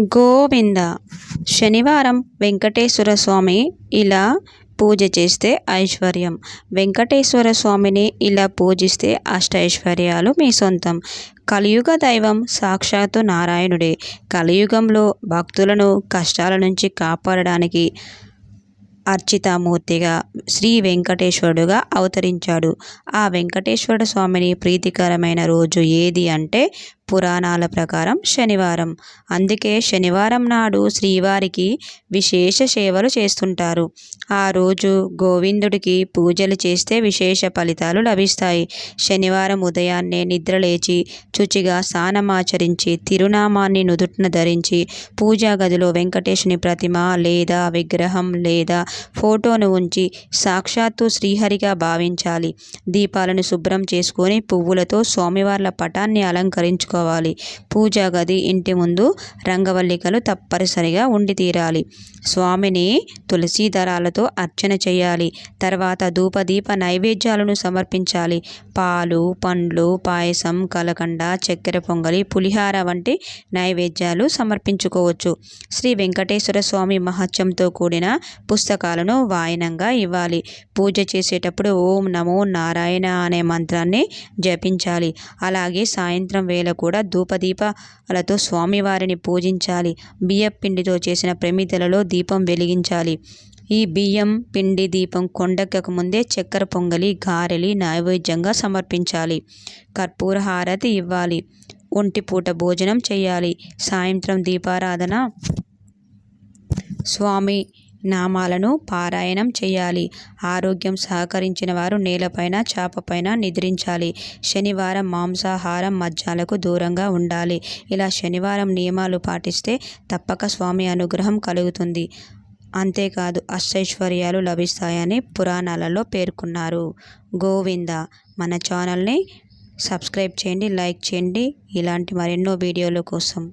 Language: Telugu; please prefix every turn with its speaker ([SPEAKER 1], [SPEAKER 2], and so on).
[SPEAKER 1] గోవింద. శనివారం వెంకటేశ్వర స్వామి ఇలా పూజ చేస్తే ఐశ్వర్యం. వెంకటేశ్వర స్వామిని ఇలా పూజిస్తే అష్టైశ్వర్యాలు మీ సొంతం. కలియుగ దైవం సాక్షాత్తు నారాయణుడే. కలియుగంలో భక్తులను కష్టాల నుంచి కాపాడడానికి అర్చితామూర్తిగా శ్రీ వెంకటేశ్వరుడుగా అవతరించాడు. ఆ వెంకటేశ్వర స్వామిని ప్రీతికరమైన రోజు ఏది అంటే పురాణాల ప్రకారం శనివారం. అందుకే శనివారం నాడు శ్రీవారికి విశేష సేవలు చేస్తుంటారు. ఆ రోజు గోవిందుడికి పూజలు చేస్తే విశేష ఫలితాలు లభిస్తాయి. శనివారం ఉదయాన్నే నిద్రలేచి శుచిగా స్నానమాచరించి తిరునామాన్ని నుదుటిన ధరించి పూజా గదిలో వెంకటేశుని ప్రతిమ లేదా విగ్రహం లేదా ఫోటోను ఉంచి సాక్షాత్తు శ్రీహరిగా భావించాలి. దీపాలను శుభ్రం చేసుకొని పువ్వులతో స్వామివార్ల పటాన్ని అలంకరించుకోవాలి. చేసుకోవాలి పూజా గది ఇంటి ముందు రంగవల్లికలు తప్పనిసరిగా ఉండి తీరాలి. స్వామిని తులసి దళాలతో అర్చన చేయాలి. తర్వాత ధూపదీప నైవేద్యాలను సమర్పించాలి. పాలు పండ్లు పాయసం కలకండ చక్కెర పొంగలి పులిహార వంటి నైవేద్యాలు సమర్పించుకోవచ్చు. శ్రీ వెంకటేశ్వర స్వామి మహత్యంతో కూడిన పుస్తకాలను వాయనంగా ఇవ్వాలి. పూజ చేసేటప్పుడు ఓం నమో నారాయణ అనే మంత్రాన్ని జపించాలి. అలాగే సాయంత్రం వేళ కూడా ధూపదీపాలతో స్వామివారిని పూజించాలి. బియ్యం పిండితో చేసిన ప్రమిదలలో దీపం వెలిగించాలి. ఈ బియ్యం పిండి దీపం కొండెక్కక ముందే చక్కెర పొంగలి గారెలి నైవేద్యంగా సమర్పించాలి. కర్పూర హారతి ఇవ్వాలి. ఒంటిపూట భోజనం చేయాలి. సాయంత్రం దీపారాధన. స్వామి నామాలను పారాయణం చేయాలి. ఆరోగ్యం సహకరించిన వారు నేలపైన చాపపైన నిద్రించాలి. శనివారం మాంసాహారం మద్యాలకు దూరంగా ఉండాలి. ఇలా శనివారం నియమాలు పాటిస్తే తప్పక స్వామి అనుగ్రహం కలుగుతుంది. అంతేకాదు అష్టైశ్వర్యాలు లభిస్తాయని పురాణాలలో పేర్కొన్నారు. గోవింద మన ఛానల్ని సబ్స్క్రైబ్ చేయండి లైక్ చేయండి. ఇలాంటి మరెన్నో వీడియోల కోసం